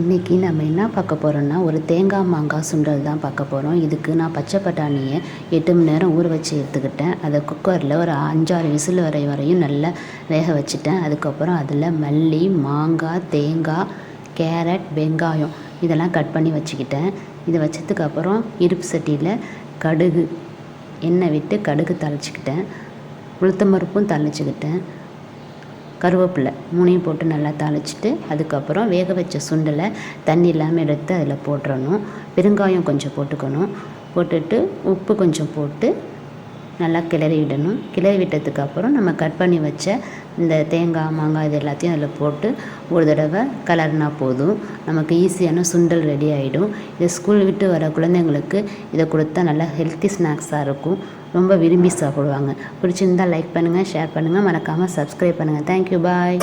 இன்றைக்கி நம்ம என்ன பார்க்க போகிறோம்னா ஒரு தேங்காய் மாங்காய் சுண்டல் தான் பார்க்க போகிறோம் இதுக்கு நான் பச்சை பட்டாணியை எட்டு மணி நேரம் ஊற வச்சு எடுத்துக்கிட்டேன். அதை குக்கரில் ஒரு அஞ்சாறு விசில் வரை வரையும் நல்லா வேக வச்சுட்டேன். அதுக்கப்புறம் அதில் மல்லி மாங்காய் தேங்காய் கேரட் வெங்காயம் இதெல்லாம் கட் பண்ணி வச்சுக்கிட்டேன். இதை வச்சதுக்கப்புறம் இருப்பு சட்டியில் கடுகு எண்ணெய் விட்டு கடுகு தழைச்சிக்கிட்டேன். உளுத்தம்பருப்பும் தழைச்சிக்கிட்டேன். கருவேப்பிலை மூணையும் போட்டு நல்லா தாளிச்சிட்டு அதுக்கப்புறம் வேக வச்ச சுண்டலை தண்ணி இல்லாமல் எடுத்து அதில் போட்டுறணும். பெருங்காயம் கொஞ்சம் போட்டுக்கணும். போட்டுட்டு உப்பு கொஞ்சம் போட்டு நல்லா கிளறி விடணும் கிளறி விட்டதுக்கப்புறம் நம்ம கட் பண்ணி வச்ச இந்த தேங்காய் மாங்காய் இது எல்லாத்தையும் அதில் போட்டு ஒரு தடவை கலர்னா போதும். நமக்கு ஈஸியான சுண்டல் ரெடி ஆகிடும் இதை ஸ்கூல் விட்டு வர குழந்தைங்களுக்கு இதை கொடுத்தா நல்லா ஹெல்த்தி ஸ்நாக்ஸாக இருக்கும். ரொம்ப விரும்பி சாப்பிடுவாங்க. பிடிச்சிருந்தா லைக் பண்ணுங்கள் ஷேர் பண்ணுங்கள் மறக்காமல் சப்ஸ்கிரைப் பண்ணுங்கள் தேங்க்யூ பாய்